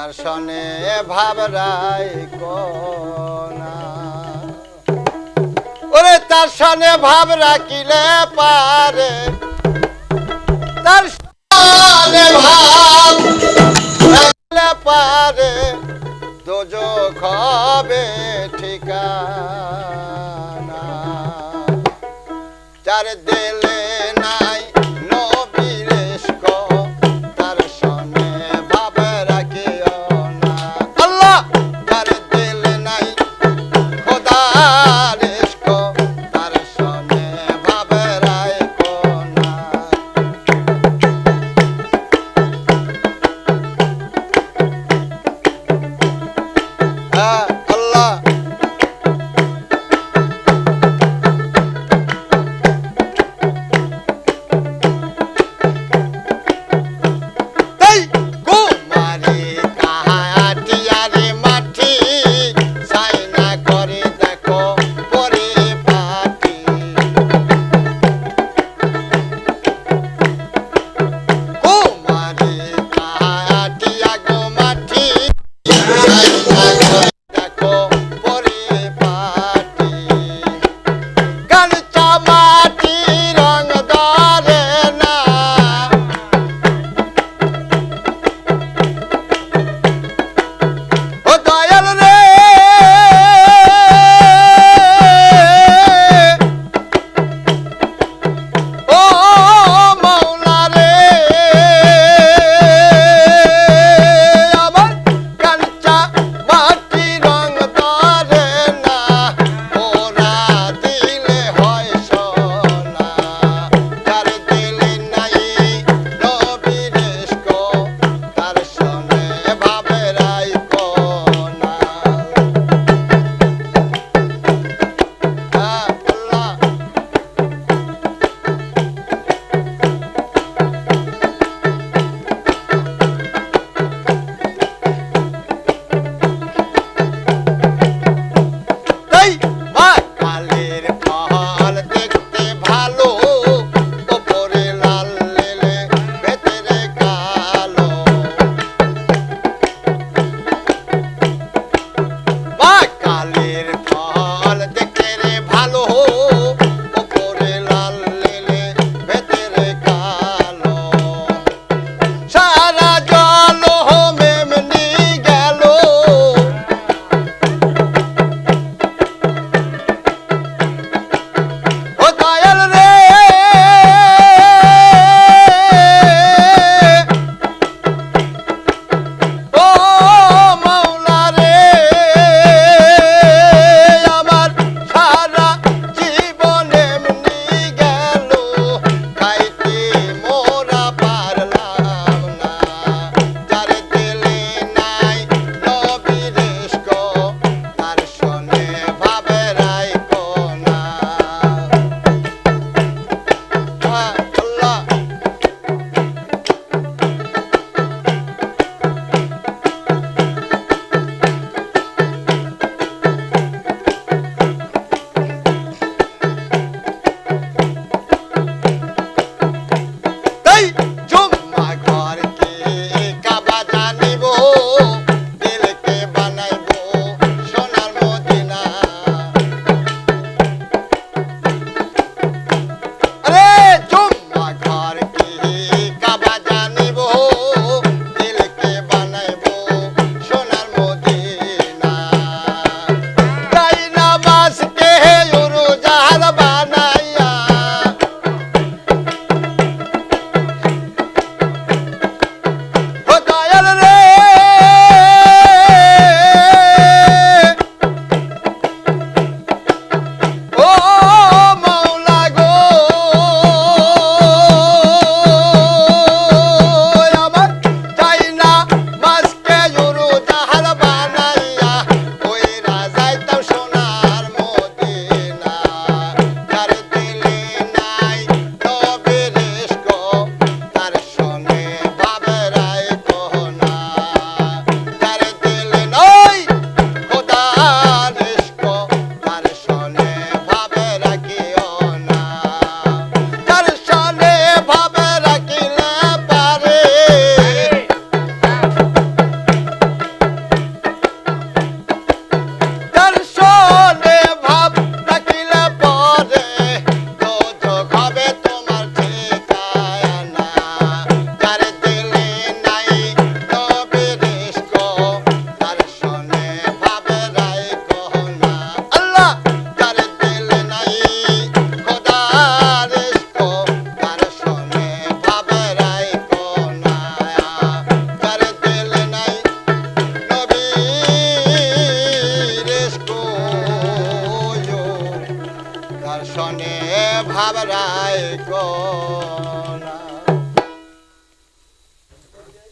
দর্শনে ভাবরাই কোনা ওরে তার সনে ভাব রাখিলে পারে। তার সনে ভাব রাখিলে পারে। দুজো খবে ঠিকানা। চার দিলে